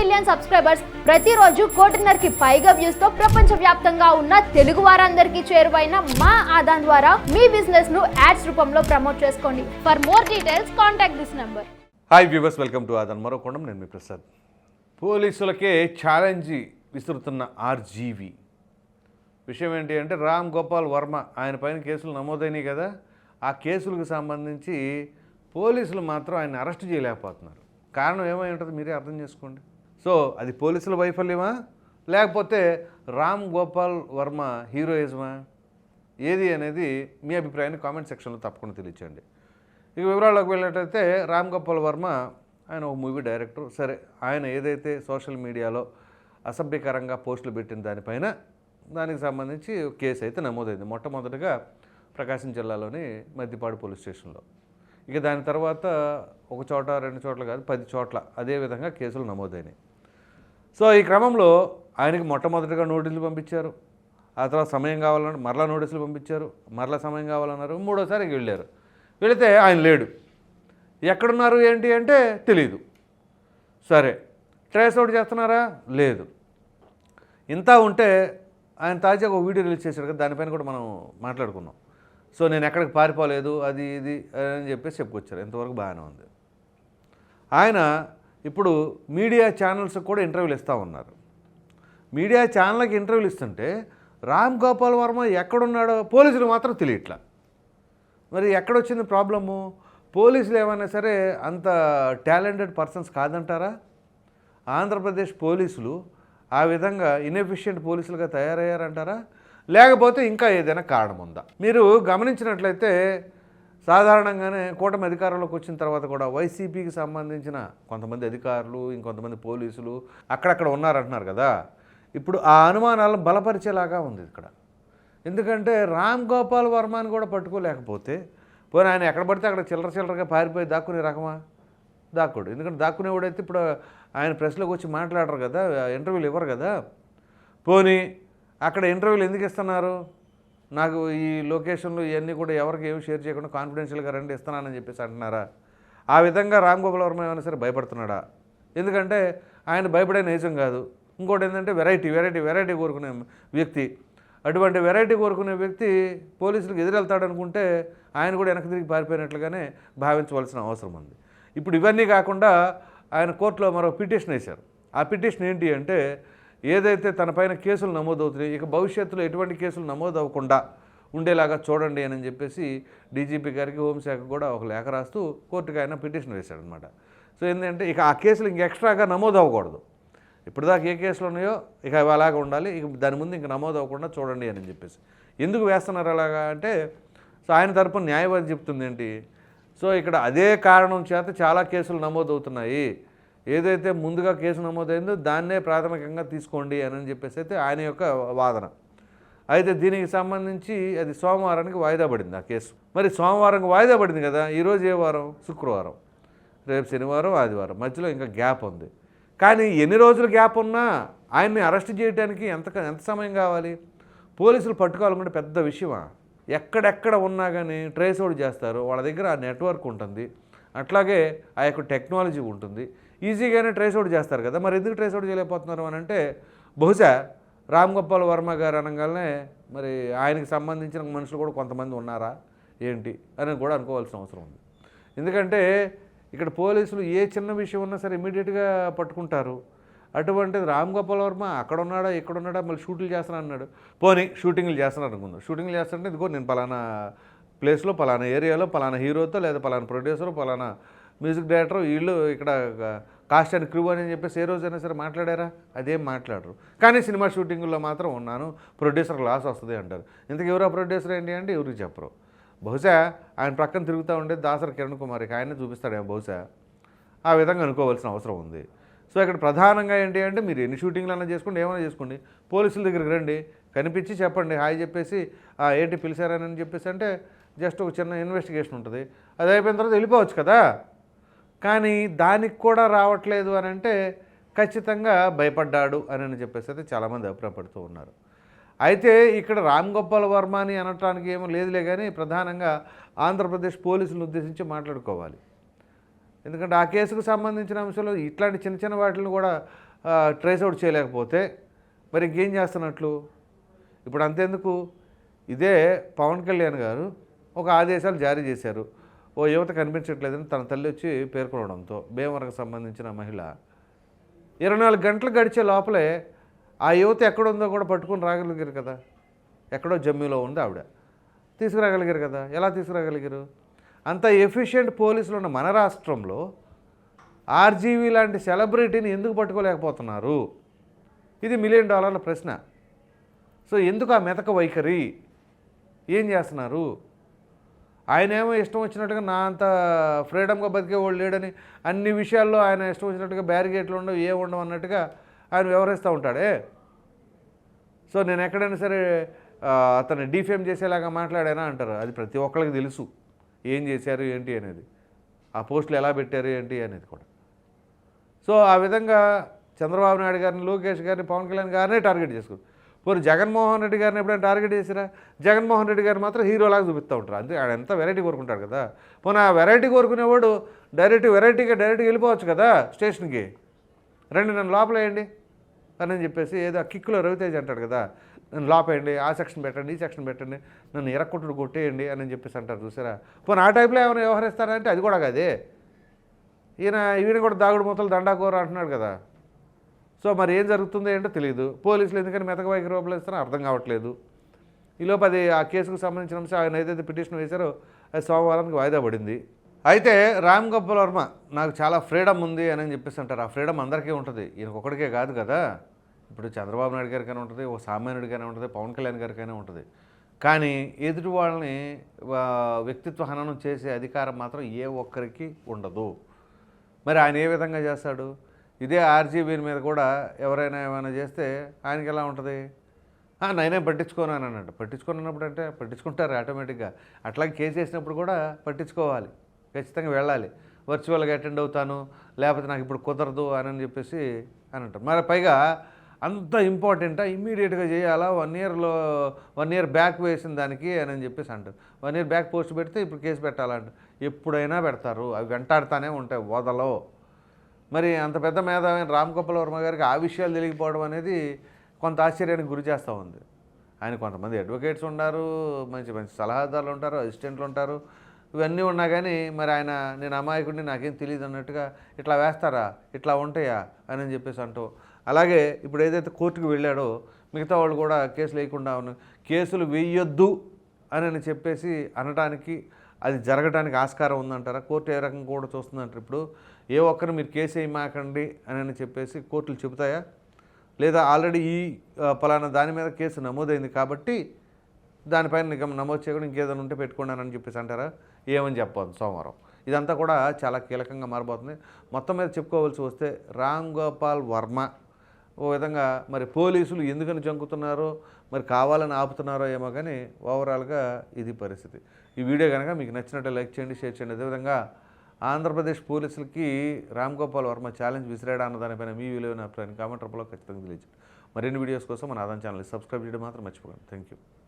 Million subscribers ప్రతిరోజు కోటిన్నరకి పైగా వ్యూస్తో ప్రపంచ వ్యాప్తంగా ఉన్న తెలుగు వారందరికీ చేరువైన మా ఆదాన్ ద్వారా మీ బిజినెస్ను యాడ్స్ రూపంలో ప్రమోట్ చేసుకోండి. For more details contact this number hi viewers welcome to Aadan మరోకొండం నేను మీ ప్రసాద్. పోలీసులకే ఛాలెంజ్ విసురుతున్న ఆర్జీవి. విషయం ఏంటి అంటే రామ్ గోపాల్ వర్మ ఆయన పైన కేసులు నమోదైనాయి కదా. ఆ కేసులకు సంబంధించి పోలీసులు మాత్రం ఆయన అరెస్ట్ చేయలేకపోతున్నారు. కారణం ఏమై ఉంటుంది మీరే అర్థం చేసుకోండి. సో అది పోలీసుల వైఫల్యమా? లేకపోతే రామ్ గోపాల్ వర్మ హీరోయిజమా? ఏది అనేది మీ అభిప్రాయాన్ని కామెంట్ సెక్షన్లో తప్పకుండా తెలియచేయండి. ఇక వివరాల్లోకి వెళ్ళినట్టయితే రామ్ గోపాల్ వర్మ ఆయన ఒక మూవీ డైరెక్టర్. సరే ఆయన ఏదైతే సోషల్ మీడియాలో అసభ్యకరంగా పోస్టులు పెట్టిన దానిపైన దానికి సంబంధించి కేసు అయితే నమోదైంది. మొట్టమొదటిగా ప్రకాశం జిల్లాలోని మద్దిపాడు పోలీస్ స్టేషన్లో. ఇక దాని తర్వాత ఒక చోట రెండు చోట్ల కాదు పది చోట్ల అదే విధంగా కేసులు నమోదైనాయి. సో ఈ క్రమంలో ఆయనకి మొట్టమొదటిగా నోటీసులు పంపించారు. ఆ తర్వాత సమయం కావాలని మరలా నోటీసులు పంపించారు. మరలా సమయం కావాలన్నారు. మూడోసారి వెళ్ళారు. వెళితే ఆయన లేడు. ఎక్కడున్నారు ఏంటి అంటే తెలియదు సరే ట్రేస్ అవుట్ చేస్తున్నారా? లేదు. ఇంత ఉంటే ఆయన తాజాగా ఒక వీడియో రిలీజ్ చేశాడు కదా దానిపైన కూడా మనం మాట్లాడుకున్నాం. సో నేను ఎక్కడికి పారిపోలేదు అది ఇది అని చెప్పేసి చెప్పుకొచ్చారు. ఇంతవరకు బాగానే ఉంది. ఆయన ఇప్పుడు మీడియా ఛానల్స్కి కూడా ఇంటర్వ్యూలు ఇస్తూ ఉన్నారు. మీడియా ఛానల్కి ఇంటర్వ్యూలు ఇస్తుంటే రామ్ గోపాల్ వర్మ ఎక్కడున్నాడో పోలీసులు మాత్రం తెలియట్లా. మరి ఎక్కడొచ్చింది ప్రాబ్లము? పోలీసులు ఏమైనా సరే అంత టాలెంటెడ్ పర్సన్స్ కాదంటారా? ఆంధ్రప్రదేశ్ పోలీసులు ఆ విధంగా ఇన్ఎఫిషియెంట్ పోలీసులుగా తయారయ్యారంటారా? లేకపోతే ఇంకా ఏదైనా కారణం ఉందా మీరు గమనించినట్లయితే సాధారణంగానే కూటమి అధికారంలోకి వచ్చిన తర్వాత కూడా వైసీపీకి సంబంధించిన కొంతమంది అధికారులు ఇంకొంతమంది పోలీసులు అక్కడక్కడ ఉన్నారంటున్నారు కదా. ఇప్పుడు ఆ అనుమానాలను బలపరిచేలాగా ఉంది ఇక్కడ. ఎందుకంటే రామ్ గోపాల్ వర్మని కూడా పట్టుకోలేకపోతే పోనీ ఆయన ఎక్కడ పడితే అక్కడ చిల్లర చిల్లరగా పారిపోయి దాక్కునే రకమా? దాక్కుడు. ఎందుకంటే దాక్కునేవాడైతే ఇప్పుడు ఆయన ప్రెస్లోకి వచ్చి మాట్లాడరు కదా ఇంటర్వ్యూలు ఇవ్వరు కదా. పోనీ అక్కడ ఇంటర్వ్యూలు ఎందుకు ఇస్తున్నారు? నాకు ఈ లొకేషన్లు ఇవన్నీ కూడా ఎవరికి ఏమి షేర్ చేయకుండా కాన్ఫిడెన్షియల్గా రండి ఇస్తున్నానని చెప్పేసి అంటున్నారా? ఆ విధంగా రామ్ గోపాల్ వర్మ ఏమైనా సరే భయపడుతున్నాడా? ఎందుకంటే ఆయన భయపడే నిజం కాదు. ఇంకోటి ఏంటంటే వెరైటీ వెరైటీ వెరైటీ కోరుకునే వ్యక్తి. అటువంటి వెరైటీ కోరుకునే వ్యక్తి పోలీసులకు ఎదురెళ్తాడనుకుంటే ఆయన కూడా వెనక్కి తిరిగి పారిపోయినట్లుగానే భావించవలసిన అవసరం ఉంది. ఇప్పుడు ఇవన్నీ కాకుండా ఆయన కోర్టులో మరో పిటిషన్ వేశారు. ఆ పిటిషన్ ఏంటి అంటే ఏదైతే తనపైన కేసులు నమోదవుతున్నాయి ఇక భవిష్యత్తులో ఎటువంటి కేసులు నమోదు అవ్వకుండా ఉండేలాగా చూడండి అని చెప్పేసి డీజీపీ గారికి హోంశాఖ కూడా ఒక లేఖ రాస్తూ కోర్టుకి ఆయన పిటిషన్ వేశాడనమాట. సో ఏంటంటే ఇక ఆ కేసులు ఇంక ఎక్స్ట్రాగా నమోదు అవ్వకూడదు ఇప్పటిదాకా ఏ కేసులు ఉన్నాయో ఇక అవి అలాగా ఉండాలి. ఇక దాని ముందు ఇంక నమోదు అవ్వకుండా చూడండి అని చెప్పేసి. ఎందుకు వేస్తున్నారు అలాగా అంటే సో ఆయన తరపున న్యాయవాది చెప్తుంది ఏంటి? సో ఇక్కడ అదే కారణం చేత చాలా కేసులు నమోదవుతున్నాయి. ఏదైతే ముందుగా కేసు నమోదైందో దాన్నే ప్రాథమికంగా తీసుకోండి అని చెప్పేసి అయితే ఆయన యొక్క వాదన. అయితే దీనికి సంబంధించి అది సోమవారానికి వాయిదా పడింది ఆ కేసు. మరి సోమవారం వాయిదా పడింది కదా ఈరోజు ఏ వారం? శుక్రవారం. రేపు శనివారం ఆదివారం. మధ్యలో ఇంకా గ్యాప్ ఉంది. కానీ ఎన్ని రోజులు గ్యాప్ ఉన్నా ఆయన్ని అరెస్ట్ చేయడానికి ఎంత ఎంత సమయం కావాలి? పోలీసులు పట్టుకోవాలనుకుంటే పెద్ద విషయమా? ఎక్కడెక్కడ ఉన్నా కానీ ట్రేస్ అవుట్ చేస్తారు. వాళ్ళ దగ్గర ఆ నెట్వర్క్ ఉంటుంది. అట్లాగే ఆ యొక్క టెక్నాలజీ ఉంటుంది. ఈజీగానే ట్రేస్ అవుట్ చేస్తారు కదా. మరి ఎందుకు ట్రేస్ అవుట్ చేయలేకపోతున్నారు అని అంటే బహుశా రామ్ గోపాల్ వర్మ గారు అనగానే మరి ఆయనకి సంబంధించిన మనుషులు కూడా కొంతమంది ఉన్నారా ఏంటి అని కూడా అనుకోవాల్సిన అవసరం ఉంది. ఎందుకంటే ఇక్కడ పోలీసులు ఏ చిన్న విషయం ఉన్నా సరే ఇమీడియట్గా పట్టుకుంటారు. అటువంటిది రామ్ గోపాల్ వర్మ అక్కడ ఉన్నాడా ఇక్కడ ఉన్నాడా మళ్ళీ షూటింగ్లు చేస్తున్నా అన్నాడు. పోనీ షూటింగ్లు చేస్తున్నాను అనుకుందాం. షూటింగ్లు చేస్తానంటే ఇదిగో నేను పలానా ప్లేస్లో పలానా ఏరియాలో పలానా హీరోతో లేదా పలానా ప్రొడ్యూసర్ పలానా మ్యూజిక్ డైరెక్టర్ వీళ్ళు ఇక్కడ కాస్ట్ అండ్ క్రూ అని చెప్పేసి ఏ రోజైనా సరే మాట్లాడారా? అదేం మాట్లాడరు. కానీ సినిమా షూటింగుల్లో మాత్రం ఉన్నాను. ప్రొడ్యూసర్ లాస్ వస్తుంది అంటారు. ఇంతకు ఎవరో ప్రొడ్యూసర్ ఏంటి అంటే ఎవరికి చెప్పరు. బహుశా ఆయన ప్రక్కన తిరుగుతూ ఉండే దాసరి కిరణ్ కుమార్కి ఆయనే చూపిస్తాడేమో బహుశా. ఆ విధంగా అనుకోవాల్సిన అవసరం ఉంది. సో ఇక్కడ ప్రధానంగా ఏంటి అంటే మీరు ఎన్ని షూటింగ్లు అన్నా చేసుకోండి ఏమైనా చేసుకోండి. పోలీసుల దగ్గరికి రండి. కనిపించి చెప్పండి. హాయ్ చెప్పేసి "ఆ, ఏంటి పిలిచారని చెప్పేసి అంటే జస్ట్ ఒక చిన్న ఇన్వెస్టిగేషన్ ఉంటుంది. అది అయిపోయిన తర్వాత వెళ్ళిపోవచ్చు కదా? కానీ దానికి కూడా రావట్లేదు అని అంటే ఖచ్చితంగా భయపడ్డాడు అని అని చెప్పేసి అయితే చాలామంది అభిప్రాయపడుతూ ఉన్నారు. అయితే ఇక్కడ రామ్ గోపాల్ వర్మ అని అనటానికి ఏమో లేదులే కానీ ప్రధానంగా ఆంధ్రప్రదేశ్ పోలీసులను ఉద్దేశించి మాట్లాడుకోవాలి. ఎందుకంటే ఆ కేసుకు సంబంధించిన అంశాలు ఇట్లాంటి చిన్న చిన్న వాటిని కూడా ట్రేస్ అవుట్ చేయలేకపోతే మరి ఇంకేం చేస్తున్నట్లు? ఇప్పుడు అంతెందుకు? ఇదే పవన్ కళ్యాణ్ గారు ఒక ఆదేశాలు జారీ చేశారు. ఓ యువత కనిపించట్లేదని తన తల్లి వచ్చి పేర్కొనడంతో భీమవరంకు సంబంధించిన మహిళ ఇరవై నాలుగు గంటలు గడిచే లోపలే ఆ యువత ఎక్కడుందో కూడా పట్టుకొని రాగలిగారు కదా. ఎక్కడో జమ్మీలో ఉంది ఆవిడ. తీసుకురాగలిగారు కదా. ఎలా తీసుకురాగలిగారు? అంత ఎఫిషియెంట్ పోలీసులు ఉన్న మన రాష్ట్రంలో ఆర్జీవీ లాంటి సెలబ్రిటీని ఎందుకు పట్టుకోలేకపోతున్నారు? ఇది మిలియన్ డాలర్ల ప్రశ్న. సో ఎందుకు ఆ మెతక వైఖరి? ఏం చేస్తున్నారు? ఆయన ఏమో ఇష్టం వచ్చినట్టుగా నా అంత ఫ్రీడమ్గా బతికేవాళ్ళు లేడని అన్ని విషయాల్లో ఆయన ఇష్టం వచ్చినట్టుగా బ్యారిగేట్లు ఉండవు ఏ ఉండవు అన్నట్టుగా ఆయన వ్యవహరిస్తూ ఉంటాడే. సో నేను ఎక్కడైనా సరే అతను డిఫేమ్ చేసేలాగా మాట్లాడానా అంటారు. అది ప్రతి ఒక్కరికి తెలుసు. ఏం చేశారు ఏంటి అనేది. ఆ పోస్టులు ఎలా పెట్టారు ఏంటి అనేది కూడా. సో ఆ విధంగా చంద్రబాబు నాయుడు గారిని లోకేష్ గారిని పవన్ కళ్యాణ్ గారినే టార్గెట్ చేసుకోరు పోనీ జగన్మోహన్ రెడ్డి గారిని ఎప్పుడైనా టార్గెట్ చేసిరా జగన్మోహన్ రెడ్డి గారు మాత్రం హీరోలాగా చూపిస్తూ ఉంటారు. అంతే ఆయన ఎంత వెరైటీ కోరుకుంటాడు కదా. పోనీ ఆ వెరైటీ కోరుకునేవాడు డైరెక్ట్ వెరైటీగా డైరెక్ట్గా వెళ్ళిపోవచ్చు కదా స్టేషన్కి. రండి నన్ను లోపలేయండి అని చెప్పేసి ఏదో కిక్కులో రవితేజ్ అంటాడు కదా. నన్ను లోపేయండి ఆ సెక్షన్ పెట్టండి ఈ సెక్షన్ పెట్టండి నన్ను ఎరక్కొట్టుడు కొట్టేయండి అని చెప్పేసి అంటారు చూసారా? పోనీ ఆ టైప్లో ఏమైనా వ్యవహరిస్తారంటే అది కూడా కాదే. ఈయన ఈయన కూడా దాగుడు మూతలు దండాకూర అంటున్నాడు కదా. సో మరి ఏం జరుగుతుందో ఏంటో తెలియదు పోలీసులు ఎందుకని మెతక వైఖరి రూపలేస్తారో అర్థం కావట్లేదు. ఈలోపు అది ఆ కేసుకు సంబంధించిన అంశం ఆయన ఏదైతే పిటిషన్ వేశారో అది సోమవారానికి వాయిదా పడింది. అయితే రామ్ గోపాల్ వర్మ నాకు చాలా ఫ్రీడమ్ ఉంది అని చెప్పేసి అంటారు. ఆ ఫ్రీడమ్ అందరికీ ఉంటుంది. ఈయనకు కాదు కదా. ఇప్పుడు చంద్రబాబు నాయుడు గారికైనా ఉంటుంది ఓ సామాన్యుడికైనా ఉంటుంది పవన్ కళ్యాణ్ గారికైనా ఉంటుంది. కానీ ఎదుటి వాళ్ళని వ్యక్తిత్వ హననం చేసే అధికారం మాత్రం ఏ ఒక్కరికి ఉండదు. మరి ఆయన ఏ విధంగా చేస్తాడు? ఇదే ఆర్జీబీని మీద కూడా ఎవరైనా ఏమైనా చేస్తే ఆయనకి ఎలా ఉంటుంది? నేనే పట్టించుకోనాను పట్టించుకోను అన్నట్టు పట్టించుకున్నప్పుడు అంటే పట్టించుకుంటారు ఆటోమేటిక్గా. అట్లాగే కేసు వేసినప్పుడు కూడా పట్టించుకోవాలి. ఖచ్చితంగా వెళ్ళాలి. వర్చువల్గా అటెండ్ అవుతాను. లేకపోతే నాకు ఇప్పుడు కుదరదు అని చెప్పేసి అని అంటారు. మరి పైగా అంత ఇంపార్టెంటా? ఇమ్మీడియట్గా చేయాలా? వన్ ఇయర్లో వన్ ఇయర్ బ్యాక్ వేసిన దానికి అని అని చెప్పేసి అంటారు. వన్ ఇయర్ బ్యాక్ పోస్ట్ పెడితే ఇప్పుడు కేసు పెట్టాలంట ఎప్పుడైనా పెడతారు. అవి వెంటాడుతూనే ఉంటాయి. వదలో మరి అంత పెద్ద మేధావి రామ్ గోపాల్ వర్మ గారికి ఆ విషయాలు తెలియకపోవడం అనేది కొంత ఆశ్చర్యానికి గురి చేస్తూ ఉంది. ఆయన కొంతమంది అడ్వకేట్స్ ఉన్నారు మంచి మంచి సలహాదారులు ఉంటారు అసిస్టెంట్లు ఉంటారు. ఇవన్నీ ఉన్నా కానీ మరి ఆయన నేను అమాయకుడిని నాకేం తెలియదు అన్నట్టుగా ఇట్లా వేస్తారా ఇట్లా ఉంటాయా అని చెప్పేసి అంటూ. అలాగే ఇప్పుడు ఏదైతే కోర్టుకు వెళ్ళాడో మిగతా వాళ్ళు కూడా కేసులు వేయకుండా కేసులు వేయొద్దు అని అని చెప్పేసి అనడానికి అది జరగడానికి ఆస్కారం ఉందంటారా? కోర్టు ఏ రకంగా కూడా చూస్తుందంటారు ఇప్పుడు? ఏ ఒక్కరు మీరు కేసు వేయమాకండి అని అని చెప్పేసి కోర్టులు చెబుతాయా? లేదా ఆల్రెడీ ఈ ఫలానా పలానా దాని మీద కేసు నమోదైంది కాబట్టి దానిపైన నిగమ నమోదు చేయకుండా ఇంకేదైనా ఉంటే పెట్టుకున్నానని చెప్పేసి అంటారా? ఏమని చెప్పదు సోమవారం. ఇదంతా కూడా చాలా కీలకంగా మారిపోతుంది మొత్తం మీద చెప్పుకోవాల్సి వస్తే రామ్ గోపాల్ వర్మ ఓ విధంగా మరి పోలీసులు ఎందుకని జంకుతున్నారో మరి కావాలని ఆపుతున్నారో ఏమో కానీ ఓవరాల్గా ఇది పరిస్థితి. ఈ వీడియో కనుక మీకు నచ్చినట్టు లైక్ చేయండి షేర్ చేయండి. అదేవిధంగా ఆంధ్రప్రదేశ్ పోలీసులకి రామ్ గోపాల్ వర్మ ఛాలెంజ్ విసిరాడా అన్న దానిపైన మీ విలువైన అభిప్రాయం కామెంట్ రూపంలో ఖచ్చితంగా తెలియజేయండి. మరిన్ని వీడియోస్ కోసం మన ఆదాన్ ఛానల్ సబ్స్క్రైబ్ చేయడం మాత్రం మర్చిపోకండి. Thank you